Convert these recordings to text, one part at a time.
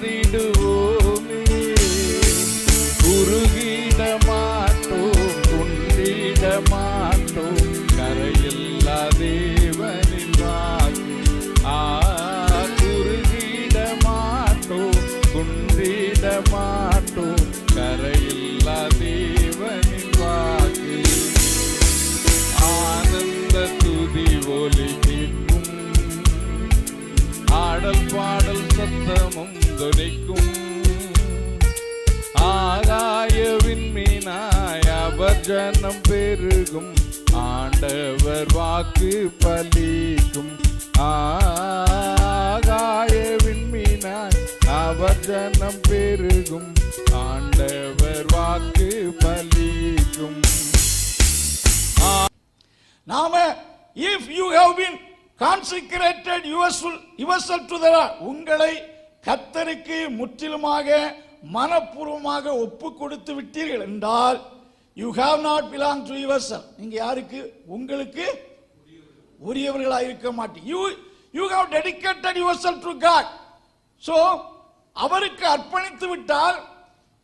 We do. வாக்கு பலிக்கும். ஆகாயவின் மீனாய் அவர் ஜனம் பெருகும். ஆண்டவர் வாக்கு பலிக்கும். நாம if you have been consecrated yourself yourself to the உங்களை கத்தருக்கு முற்றிலுமாக மனப்பூர்வமாக ஒப்பு கொடுத்து விட்டீர்கள் என்றால் you have not belong to யுவசம் நீங்கள் யாருக்கு? உங்களுக்கு உரியவர்களாக இருக்க மாட்டீங்க you you have dedicated yourself to God so அவருக்கு அர்ப்பணித்து விட்டால்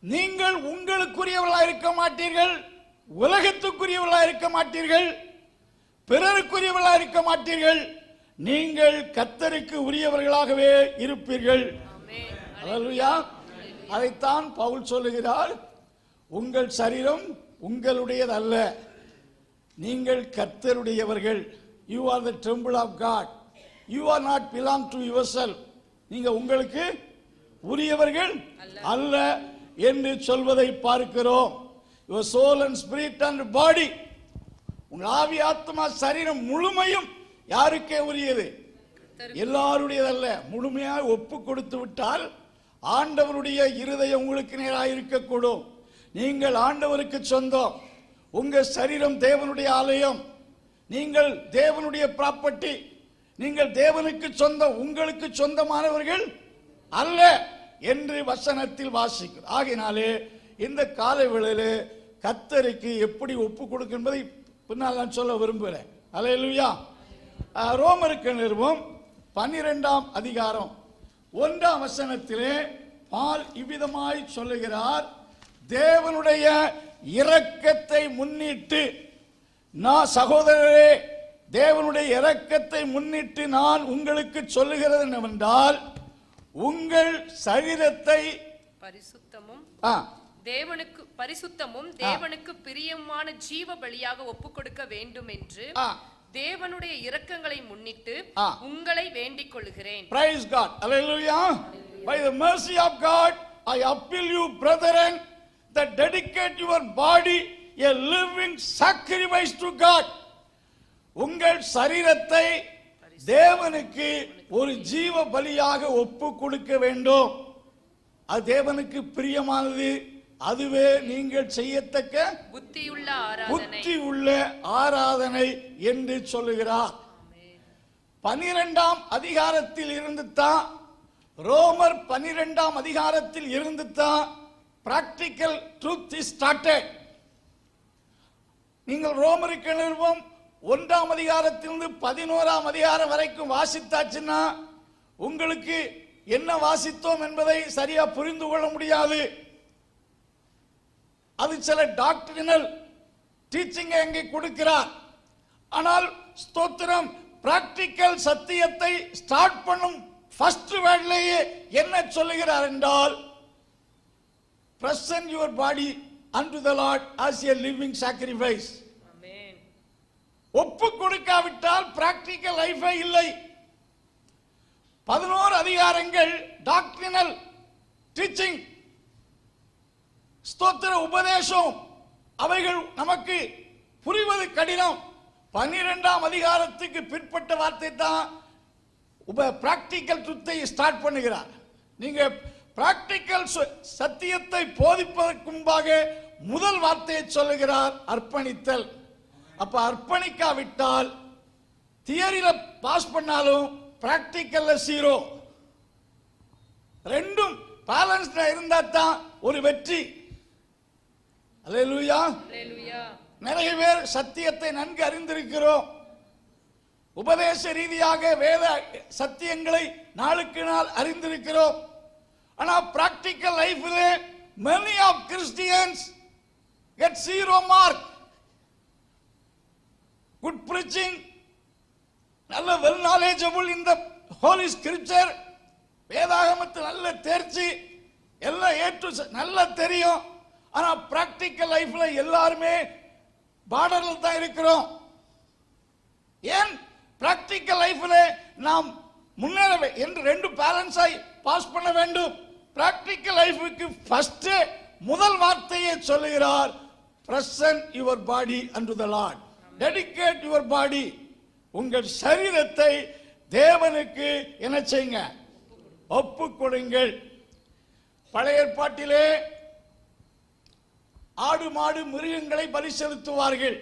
நீங்கள் உங்களுக்குரியவர்களாக இருக்க மாட்டீர்கள் உலகத்துக்குரியவர்களாக இருக்க மாட்டீர்கள் பிறருக்குரியவர்களாக இருக்க மாட்டீர்கள் நீங்கள் கத்தருக்கு உரியவர்களாகவே இருப்பீர்கள். அதைத்தான் பவுல் சொல்லுகிறார். உங்கள் சரீரம் உங்களுடையதல்ல. நீங்கள் கர்த்தருடையவர்கள். You are the temple of God you are not belong to your self நீங்க உங்களுக்கு உரியவர்கள் அல்ல என்று சொல்வதை பார்க்கிறோம். Your soul and spirit and body உங்கள் ஆவி ஆத்மா சரீரம் முழுமையும் யாருக்கே உரியது? எல்லாருடையதல்ல. முழுமையாக ஒப்பு கொடுத்து விட்டால் ஆண்டவருடைய இருதயம் உங்களுக்கு நேராக இருக்கக்கூடும். நீங்கள் ஆண்டவருக்கு சொந்தம். உங்கள் சரீரம் தேவனுடைய ஆலயம். நீங்கள் தேவனுடைய ப்ராப்பர்ட்டி நீங்கள் தேவனுக்கு சொந்தம் உங்களுக்கு சொந்தமானவர்கள் அல்ல என்று வசனத்தில் வாசிக்கும் ஆகினாலே இந்த காலை வேளையிலே கத்தருக்கு எப்படி ஒப்பு கொடுக்கும் என்பதை பின்னால் நான் சொல்ல விரும்புகிறேன். அலையலுயா ரோமருக்கு நிறுவம் பன்னிரெண்டாம் அதிகாரம் ஒன்றாம் வசனத்திலே பால் இவ்விதமாய் சொல்லுகிறார் தேவனுடைய இரக்கத்தை முன்னிட்டு நான் சகோதரரே தேவனுடைய இரக்கத்தை முன்னிட்டு நான் உங்களுக்கு சொல்லுகிறது என்னவென்றால் உங்கள் சரீரத்தை பரிசுத்தமும் ஆ, தேவனுக்கு பரிசுத்தமும் தேவனுக்கு பிரியமான ஜீவ பலியாக ஒப்புக் கொடுக்க வேண்டும் என்று. தேவனுடைய இரக்கங்களை முன்னிட்டு. உங்களை வேண்டிக் கொள்கிறேன் Praise God. Hallelujah. By the mercy of God, I appeal you, brethren, that dedicate your body a living sacrifice to God. உங்கள் சரீரத்தை தேவனுக்கு ஒரு ஜீவ பலியாக ஒப்பு கொடுக்க வேண்டும். அது தேவனுக்கு பிரியமானது. அதுவே நீங்கள் செய்யத்தக்க புத்தியுள்ள ஆராதனை. புத்தி உள்ள ஆராதனை என்று சொல்லுகிறார். பனிரெண்டாம் அதிகாரத்தில் இருந்து தான் ரோமர் பனிரெண்டாம் அதிகாரத்தில் இருந்து தான் பிராக்டிக்கல் ட்ரூத் இஸ் ஸ்டார்டட் நீங்கள் ரோமருக்கு நிறுவம் ஒன்றாம் அதிகாரத்திலிருந்து பதினோராம் அதிகாரம் வரைக்கும் வாசித்தாச்சுன்னா உங்களுக்கு என்ன வாசித்தோம் என்பதை சரியா புரிந்து கொள்ள முடியாது. அது சில டாக்டரினல் டீச்சிங்கை அங்கே கொடுக்கிறார். ஆனால் ஸ்தோத்திரம் பிராக்டிக்கல் சத்தியத்தை ஸ்டார்ட் பண்ணும் ஃபர்ஸ்ட் வேர்ட்லேயே என்ன சொல்லுகிறார் என்றால் present your body unto the Lord as a living sacrifice. ஒப்பு கொடுக்காவிட்டால் பிராக்டிக்கல் லைஃபே இல்லை. பதினோரு அதிகாரங்கள் டாக்டரினல் டீச்சிங் ஸ்தோத்திர உபதேசம் அவைகள் நமக்கு புரிவது கடினம். பன்னிரெண்டாம் அதிகாரத்துக்கு பிற்பட்ட வார்த்தை தான் உப பிராக்டிக்கல் ட்ருத்தை ஸ்டார்ட் பண்ணுகிறார். நீங்க பிராக்டிக்கல் சத்தியத்தை போதிப்பதற்கு முன்பாக முதல் வார்த்தையை சொல்லுகிறார் அர்ப்பணித்தல். அப்ப அர்ப்பணிக்காவிட்டால் தியரியில பாஸ் பண்ணாலும் பிராக்டிக்கல்ல ஜீரோ ரெண்டும் பேலன்ஸ்டா இருந்தா தான் ஒரு வெற்றி. அல்லேலூயா நிறைய பேர் சத்தியத்தை நன்கு அறிந்திருக்கிறோம். உபதேச ரீதியாக வேத சத்தியங்களை நாளுக்கு நாள் அறிந்திருக்கிறோம். ஆனா பிராக்டிக்கல் லைஃப்ல many of Christians get zero mark good preaching. நல்ல வெல் நாலேஜபிள் இந்த ஹோலி ஸ்கிரிப்சர் வேதாகமத்து நல்ல தேர்ச்சி. எல்லாம் ஏற்று நல்லா தெரியும். ஆனால் ப்ராக்டிக்கல் லைஃப்ல எல்லாருமே பார்டரில் தான் இருக்கிறோம். ஏன்? ப்ராக்டிக்கல் லைஃப்ல நாம் முன்னேற என்று ரெண்டு பேலன்ஸாய் பாஸ் பண்ண வேண்டும். ப்ராக்டிக்கல் லைஃபுக்கு ஃபஸ்ட்டு முதல் வார்த்தையை சொல்லுகிறார். Present your body unto the Lord dedicate your body உங்கள் சரீரத்தை தேவனுக்கு என்ன செய்யுங்க. ஒப்பு கொடுங்கள். பழைய ஏற்பாட்டிலே ஆடு மாடு மிருகங்களை பலி செலுத்துவார்கள்.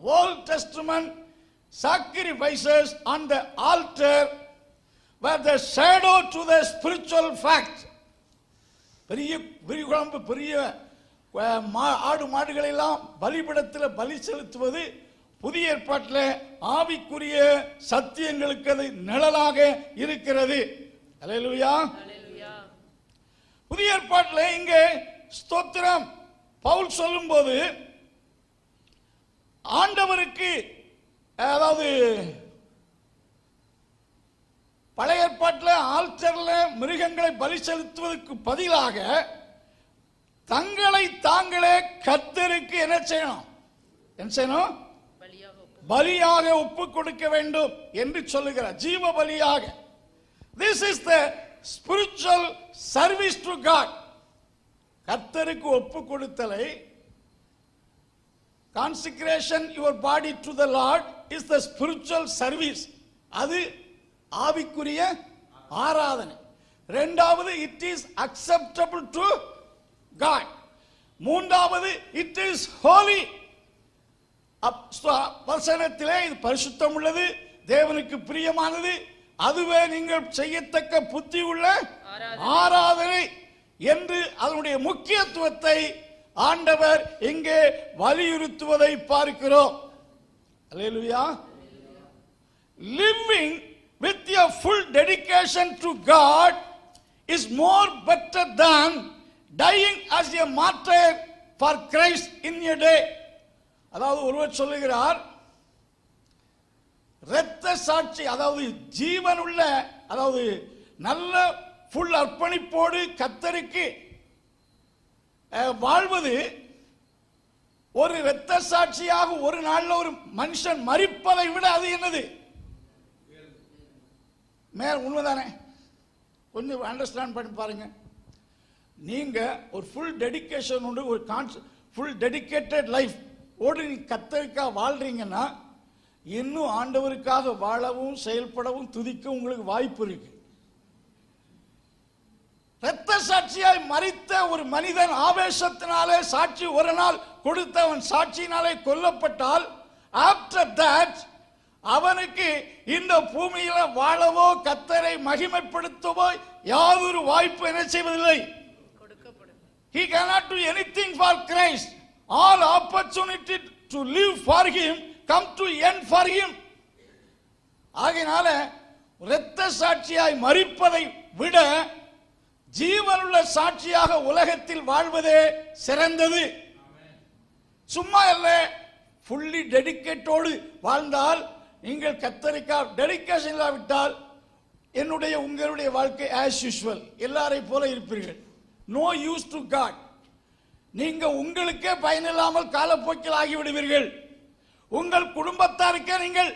Old testament sacrifices on the altar were the shadow to the spiritual fact. பெரிய பெரிய குழம்பு பெரிய ஆடு மாடுகளை எல்லாம் பலிபிடத்தில் பலி செலுத்துவது புதிய ஏற்பாட்டில் ஆவிக்குரிய சத்தியங்களுக்கு அது நிழலாக இருக்கிறது. புதிய ஏற்பாட்டில் இங்கே ஸ்தோத்திரம். பவுல் சொல்லும்போது ஆண்டவருக்கு அதாவது பழைய ஏற்பாட்டில் ஆல்டர்ல மிருகங்களை பலி செலுத்துவதற்கு பதிலாக தங்களை தாங்களே கர்த்தருக்கு என்ன செய்யணும்? என்ன செய்யணும்? பலியாக ஒப்பு கொடுக்க வேண்டும் என்று சொல்லுகிறார். ஜீவ பலியாக. This is the spiritual service to God கத்தருக்கு ஒப்பு கொடுத்தலை. Consecration your body to the Lord is the spiritual service அது ஆவிக்குரிய ஆராதனை. ரெண்டாவது it is acceptable to God மூன்றாவது இட் இஸ் ஹோலி வசனத்திலே இது பரிசுத்தம் உள்ளது தேவனுக்கு பிரியமானது. அதுவே நீங்கள் செய்யத்தக்க புத்தி உள்ள ஆராதனை. என்று அதனுடைய முக்கியத்துவத்தை ஆண்டவர் இங்கே வலியுறுத்துவதை பார்க்கிறோம். Hallelujah. Living with your full dedication to God is more better than dying as a martyr for Christ in your day அதாவது ஒருவர் சொல்லுகிறார் இரத்த சாட்சி அதாவது ஜீவனுள்ள அதாவது நல்ல ஃபுல் அர்ப்பணிப்போடு கத்தருக்கு வாழ்வது ஒரு இரத்த சாட்சியாக ஒரு நாளில் ஒரு மனுஷன் மறிப்பதை விட அது என்னது? மேல உண்மைதானே? கொஞ்சம் அண்டர்ஸ்டாண்ட் பண்ணி பாருங்கள் நீங்க ஒரு ஃபுல் டெடிகேஷன் உண்டு ஒரு கான்ஸ் ஃபுல் டெடிகேட்டட் லைஃப் ஓடு நீ கத்தருக்கா வாழ்றீங்கன்னா இன்னும் ஆண்டவருக்காக வாழவும் செயல்படவும் துதிக்கும் உங்களுக்கு வாய்ப்பு இருக்கு. ரத்த சாட்சியாய் மறித்த ஒரு மனிதன் ஆவேசத்தினாலே சாட்சி ஒரு நாள் கொடுத்தவன் சாட்சியினாலே கொல்லப்பட்டால் ஆஃப்டர் தட் அவனுக்கு இந்த பூமியில வாழவோ கத்தரை மகிமைப்படுத்தவோ யாதொரு வாய்ப்பு என்ன செய்வதில்லை? He cannot do anything for Christ. All opportunity to live for him come to end for him. ஆகையினால இரத்த சாட்சியாய் மறிப்பதை விட ஜீவனுள்ள சாட்சியாக உலகத்தில் வாழ்வதே சிறந்தது சும்மா அல்ல ஃபுல்லி டெடிக்கேட்டோடு வாழ்ந்தால் நீங்கள் கத்தரிக்கா டெடிக்கேஷன் இல்லாவிட்டால் என்னுடைய உங்களுடைய வாழ்க்கை ஆஸ் யூஷுவல் எல்லாரை போல இருப்பீர்கள் நோ யூஸ் டு காட் நீங்க உங்களுக்கே பயனில்லாமல் காலப்போக்கில் ஆகிவிடுவீர்கள். உங்கள் குடும்பத்தாருக்கே நீங்கள்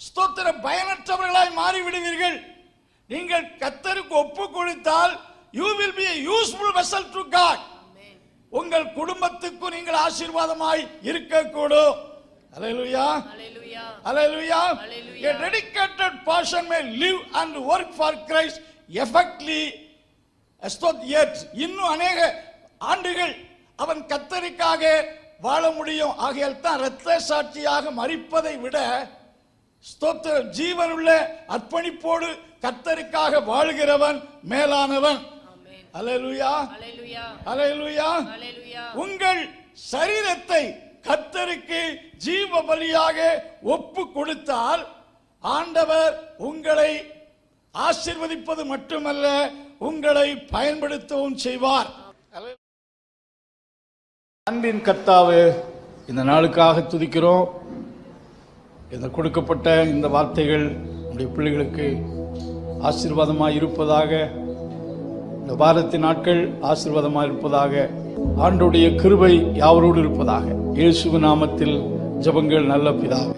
ஸ்தோத்திர பயனற்றவர்களாய் மாறிவிடுவீர்கள். நீங்கள் கத்தருக்கு ஒப்பு கொடுத்தால் you will be useful vessel to God உங்கள் குடும்பத்துக்கு நீங்கள் ஆசீர்வாதமாய் இருக்கக்கூடும். அல்லேலூயா அல்லேலூயா அல்லேலூயா Hallelujah. a dedicated person may live and work for Christ effectively இன்னும் அநேக ஆண்டுகள் அவன் கத்தரிக்காக வாழ முடியும். ஆகையால் தான் இரத்த சாட்சியாக மறிப்பதை விட ஸ்தோத்திர ஜீவனுள்ள அர்ப்பணிப்போடு கத்தருக்காக வாழ்கிறவன் மேலானவன். அல்லேலூயா. அல்லேலூயா. உங்கள் சரீரத்தை கத்தருக்கு ஜீவ பலியாக ஒப்பு கொடுத்தால் ஆண்டவர் உங்களை ஆசிர்வதிப்பது மட்டுமல்ல உங்களை பயன்படுத்தவும் செய்வார். அன்பின் கர்த்தாவே இந்த நாளுக்காக துதிக்கிறோம். இந்த கொடுக்கப்பட்ட இந்த வார்த்தைகள் நம்முடைய பிள்ளைகளுக்கு ஆசீர்வாதமாக இருப்பதாக இந்த வாரத்தின் நாட்கள் ஆசீர்வாதமாக இருப்பதாக ஆண்டுடைய கிருபை யாவரோடு இருப்பதாக. இயேசு நாமத்தில் ஜெபங்கள் நல்ல பிதாவே.